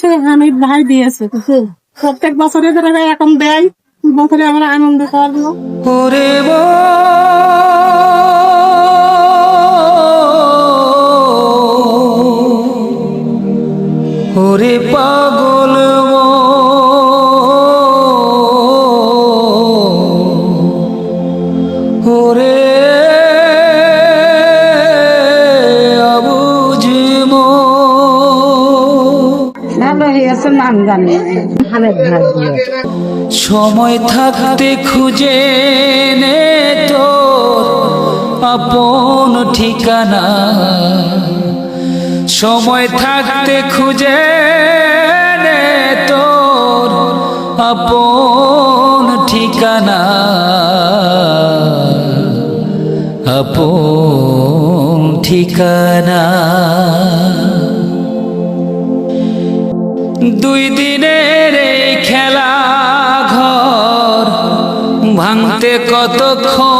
সে হামিদ ভাই দিয়েছে। প্রত্যেক বছরে ধরে এখন দেয় বছরে আমরা আনন্দ করব ওরে মন, নাম জানি। সময় থাকতে খুঁজে নে তোর আপন ঠিকানা। সময় থাকতে খুঁজে নে তোর আপন ঠিকানা। আপন ঠিকানা। দুই দিনের এই খেলা ঘর ভাঙতে কতক্ষণ?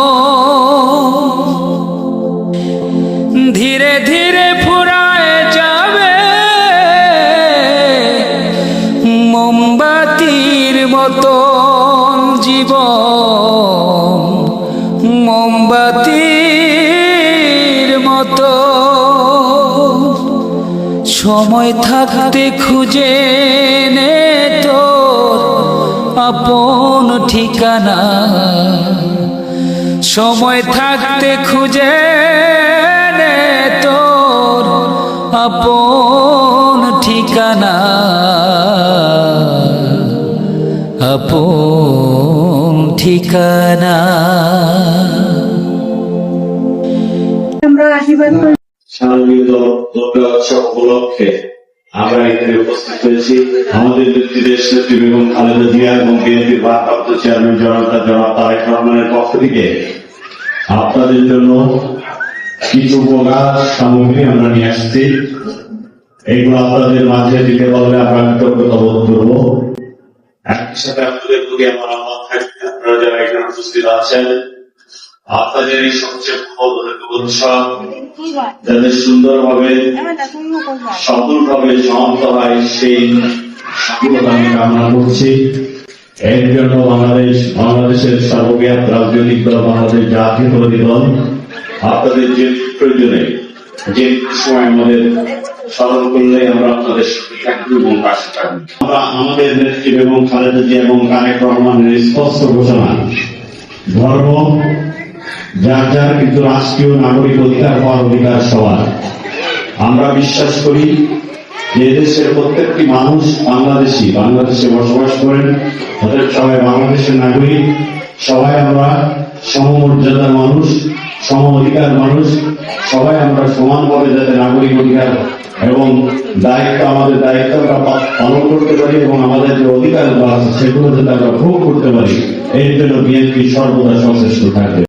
ধীরে ধীরে ফুরায় যাবে মোমবাতির মতন জীবন। মোমবাতির সময় থাকতে খুঁজে নে তোর আপন ঠিকানা। সময় থাকতে খুঁজে নে তোর আপন ঠিকানা। আপন ঠিকানা। সার্বিক আমরা এখানে উপস্থিত হয়েছি। আপনাদের জন্য কিছু উপকার, সামগ্রী আমরা নিয়ে আসছি। এইগুলো আপনাদের মাঝে দিতে পারলে আমরা কৃতজ্ঞতা বোধ করব। একই সাথে আপনাদের প্রতি আমার আহ্বান আপনারা যারা এখানে উপস্থিত আছেন আপনাদের সবচেয়ে উৎসব যাতে সুন্দরভাবে সফলভাবে সমাপ্ত হয় সেই সফলতা আমি কামনা করছি। এর জন্য বাংলাদেশ বাংলাদেশের সর্বজ্ঞাত রাজনৈতিক দল বাংলাদেশ জাতীয়তাবাদী দল আপনাদের যে প্রয়োজনে যে সময় আমাদের স্মরণ করলে আমরা আপনাদের এবং পাশে থাকব। আমরা আমাদের নেত্রী এবং খালেদা জিয়া এবং তারেক রহমানের স্পষ্ট ঘোষণা ধর্ম যার যার কিন্তু রাষ্ট্রীয় নাগরিক অধিকার হওয়ার অধিকার সবার। আমরা বিশ্বাস করি যে দেশের প্রত্যেকটি মানুষ বাংলাদেশি। বাংলাদেশে বসবাস করেন তাদের সবাই বাংলাদেশের নাগরিক। সবাই আমরা সমমর্যাদার মানুষ সম অধিকার মানুষ। সবাই আমরা সমানভাবে যাতে নাগরিক অধিকার এবং দায়িত্ব, আমাদের দায়িত্ব আমরা পালন করতে পারি এবং আমাদের যে অধিকার আছে সেগুলো যাতে আমরা ভোগ করতে পারি, এর জন্য বিএনপি সর্বদা সচেষ্ট থাকবে